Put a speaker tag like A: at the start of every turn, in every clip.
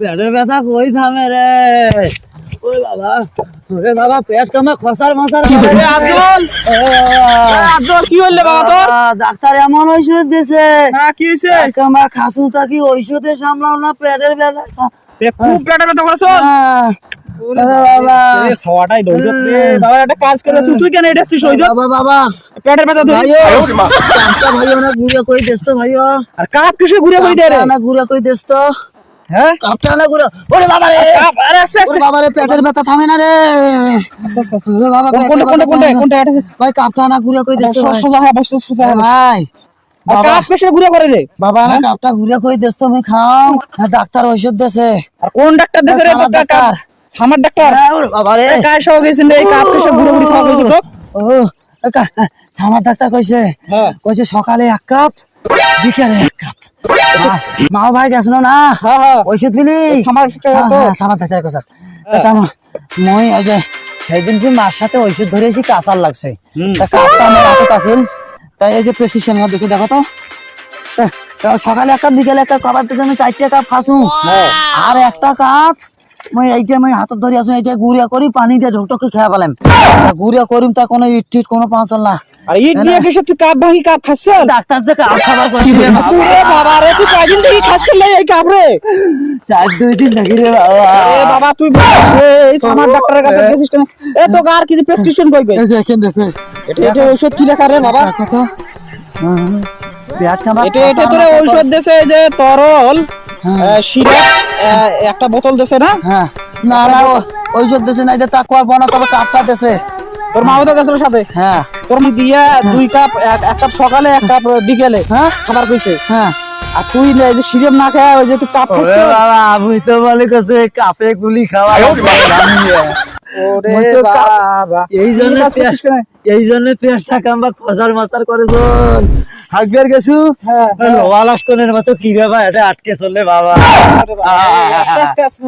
A: পেটের ব্যথা কই থামে রে? ওই বাবা ওরে বাবা পেট কামে খসার মশার
B: আজল আজল কি হইলে বাবা তোর?
A: ডাক্তার এমন ঔষধ দিছে।
B: হ্যাঁ কি হইছে?
A: কামা খাসু থাকি ঔষধে সামলাও না পেটের ব্যথা?
B: খুব পেটে ব্যথা করেছ?
A: বাবা।
B: এ সওয়াটাই দৌড়ত রে। বাবা একটা কাজ করে তুই কেন এটা ওই
A: বাবা বাবা।
B: পেটের ব্যথা কাপ কিসে ঘুরে কই দে
A: না গুড়া কই দেস তো
B: হ্যাঁ?
A: কাপটা না গুড়া ওরে বাবা রে!
B: আরে আস্তে আস্তে।
A: বাবা রে পেটের ব্যথা থামে না রে।
B: আস্তে আস্তে আস্তে।
A: ওরে বাবা
B: কোনটা কোনটা কোনটা কোনটা
A: ভাই কাপটা না গুড়া কই দেস
B: সোজা হয়ে বস সোজা
A: এ
B: বস।
A: ভাই
B: কাপ কিসে ঘুরে করে রে?
A: বাবা না কাপটা ঘুরে কই দেস তো খাও ডাক্তার ঔষধ দেছে।
B: আর কোন ডাক্তার দেশে রে?
A: সামার
B: তো
A: ডাক্তার।
B: Summer doctor?
A: ওরে বাবা রে।
B: কায় সহ গেছেন রে? কাপ কিসে ঘুরে ঘুরে খাওয়া গেছে তো
A: ও সামার ডাক্তার কইছে।
B: হ্যাঁ।
A: কইছে সকালে এক কাপ বিকালে এক কাপ। মা- মা ভাই গেছ না? ঔষধ পিলি?
B: সামার ডাক্তার
A: কথা মই ওই যে সেই দিন তুমি মার সাথে ঔষধ ধরে এসে কাঁচার লাগছে। তা কাপটা আমার হাতে আছিল তাই এই যে প্রেসক্রিপশন মধ্যে দেখো তো। সকালে একটা বিকেলে একটা কবার কাপ দিছে আমি চারটে কাপ খাসু
B: হ্যাঁ।
A: আর একটা কাপ মই এইটা মই হাতত ধরি আছো এইটা গুড়িয়া করি পানি দিয়ে ঢোকটকে খেয়া পেলাম। গুড়িয়া করিম তা কোনো ইট টিট কোনো পাঁচল না
B: আর ইট দিয়ে কিসে তুই কাপ ভাঙি কাপ খাচ্ছ
A: ডাক্তার যে কাপ খাবার রে বাবা।
B: রে তুই কয়দিন থেকে খাচ্ছিস এই কাপ রে?
A: চার দুই দিন নাকি রে বাবা।
B: এ বাবা তুই এই সামার ডাক্তারের কাছে গেছিস কেন এ তো আর কি প্রেসক্রিপশন কই কই
A: এই যে
B: এটা এটা ঔষধ কি লেখা রে বাবা?
A: কত? পেট
B: এটা এটা তোরে ঔষধ দেছে যে তরল। সিরাপ একটা বোতল দেছে না?
A: হ্যাঁ। না না ওই ঔষধ দেশে না তা তাকুয়ার বনা তবে কাপটা দেশে
B: তোর মা তো গেছিল সাথে?
A: হ্যাঁ।
B: তোর মা দিয়া দুই কাপ এক এক কাপ সকালে এক কাপ বিকেলে
A: হ্যাঁ।
B: খাবার কইছে।
A: হ্যাঁ।
B: আর তুই না যে সিরাপ না খায় ওই যে তুই কাপ
A: খাচ্ছিস আমি তো বলে কাছে কাপে গুলি খাওয়া
B: ওরে
A: মই
B: বাবা।
A: এই জন্য
B: কি কাজ করছিস কেন?
A: এই জন্য পেটটা কামবা খসার মাস্টার করেছ হাকবের গেছু। মতো কি বাবা এটা আটকে চলে বাবা।
B: আরে বাবা, আস্তে আস্তে আস্তে।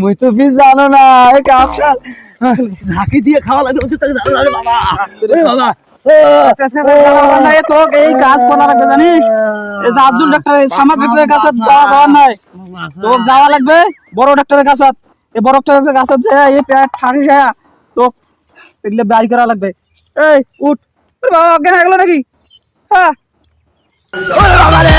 A: মুই তো বিষ জানো না এই কাপ ঝাঁকি দিয়ে খাওয়া লাগে বাবা। বাবা।
B: এই কাজ করা লাগবে জানিস এই যে আজুল ডাক্তার এই সামাদ ডাক্তারের কাছে যাওয়া নাই। তো যাওয়া লাগবে বড় ডাক্তারের কাছে। এই বড় ডাক্তারের কাছে যে এই পেট ফাঁসি যায় তো এগুলো বাড়ি করা লাগবে। এই, উঠ। ওরে বাবা অজ্ঞান হয়ে গেল নাকি? হ্যাঁ।
A: ওরে বাবা রে।